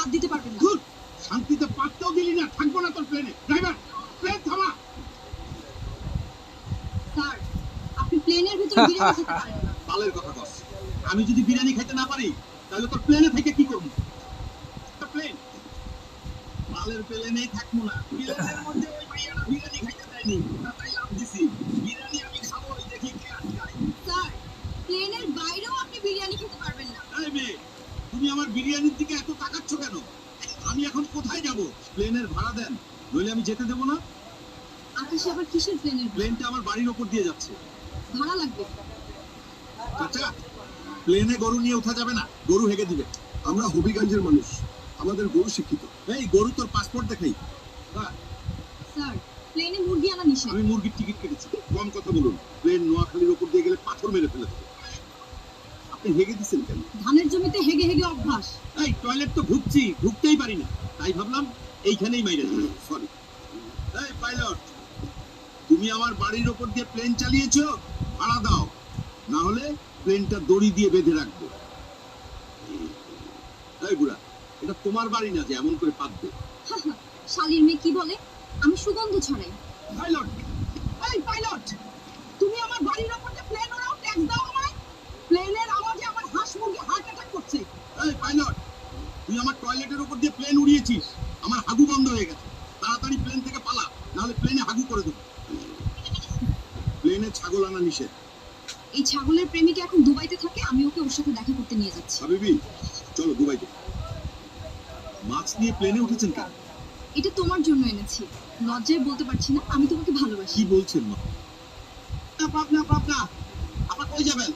পাত দিতে পারবেন না। ধুর, শান্তিতে পাত্তাও দিলি না থাকব না তোর প্লেনে ড্রাইভার প্লেন থামা। স্যার আপনি প্লেনের ভিতরে বিরিয়ানি খেতে পারেন না। পালের কথা বস আমি যদি বিরিয়ানি খেতে না পারি তাহলে তোর প্লেনে থেকে কি করব? প্লেন পালের প্লেনেই থাকব না। প্লেনের মধ্যে ওই মাইয়াটা বিরিয়ানি খাইতে দেয়নি তা তাই লাভ দিছি বিরিয়ানি আমি খাব ওই দেখি কে আটকায় স্যার প্লেনের বাইরেও আপনি বিরিয়ানি খেতে পারবেন না এই মেয়ে তুমি আমার বিরিয়ানির দিকে এত তাকাচ্ছ কেন? আমি এখন কোথায় যাব? প্লেনের ভাড়া দেন। নইলে আমি যেতে দেবো না। আকাশে আবার কিসের প্লেনের প্লেনটা আমার বাড়ির ওপর দিয়ে যাচ্ছে। ভাড়া লাগবে। আচ্ছা প্লেনে গরু নিয়ে ওঠা যাবে না। গরু হেগে দিবে। আমরা হবিগঞ্জের মানুষ। আমাদের গরু শিক্ষিত। এই গরু তোর পাসপোর্ট দেখাই। স্যার প্লেনে মুরগি আনা নিষেধ। আমি মুরগির টিকিট কেটেছি। কম কথা বলুন। প্লেন নোয়াখালীর ওপর দিয়ে গেলে পাথর মেরে ফেলে দেবে। আপনি হেগে দিচ্ছেন কেন? ধানের জমিতে হেগে হেগে অভ্যাস। এই টয়লেট তো পারি না। তাই ভাবলাম এইখানেই মাইরে সরি এই পাইলট তুমি আমার বাড়ির ওপর দিয়ে প্লেন চালিয়েছো? ভাড়া দাও। না হলে প্লেনটা দড়ি দিয়ে বেঁধে রাখব। এই বুড়া এটা তোমার বাড়ি না যে এমন করে পাতবে শালির মেয়ে কি বলে? আমি সুগন্ধ ছড়াই। পাইলট এই পাইলট তুমি আমার বাড়ির ওপর যে প্লেন ওরাও ট্যাক্স দাও আমায় প্লেনের আওয়াজে আমার হাঁস মুরগি হার্ট অ্যাটাক করছে এই পাইলট তুই উপর দিয়ে প্লেন উড়িয়েছিস আমার হাগু বন্ধ হয়ে গেছে। তাড়াতাড়ি প্লেন থেকে পালা নাহলে প্লেনে হাগু করে দেবো। প্লেনে ছাগল আনা নিষেধ। এই ছাগলের প্রেমিকা এখন দুবাইতে থাকে আমি ওকে ওর সাথে দেখা করতে নিয়ে যাচ্ছি। হাবিবি চলো দুবাইতে। মাছ নিয়ে প্লেনে উঠেছেন কেন? এটা তোমার জন্য এনেছি। লজ্জায় বলতে পারছি না আমি তোমাকে ভালোবাসি। কি বলছেন মা? পাবনা পাবনা আবার কই যাবেন?